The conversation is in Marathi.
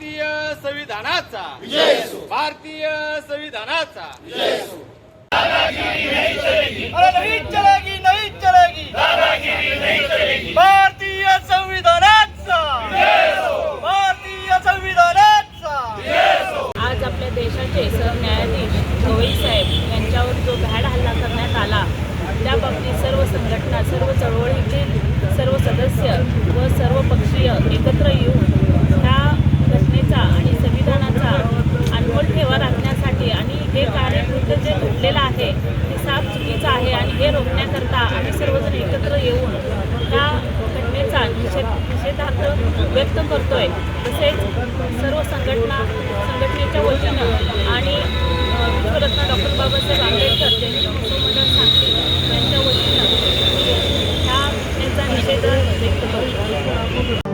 संविधानाचा. भारतीय संविधानाचा. अरे नहीं चलेगी नहीं चलेगी. भारतीय संविधानाचा. भारतीय संविधानाचा. आज आपल्या देशाचे सरन्यायाधीश गवई साहेब यांच्यावर जो भ्याड हल्ला करण्यात आला त्या बाबतीत सर्व संघटना सर्व चळवळीतील सर्व सदस्य व सर्व पक्षीय एकत्र हे रोखण्याकरता आम्ही सर्वजण एकत्र येऊन त्या घटनेचा निषेध निषेधार्थ व्यक्त करतोय. तसेच सर्व संघटना संघटनेच्या वतीनं आणि विश्वरत्न डॉक्टर बाबासाहेब आंबेडकर यांच्या वतीनं घटनेचा निषेध व्यक्त करतो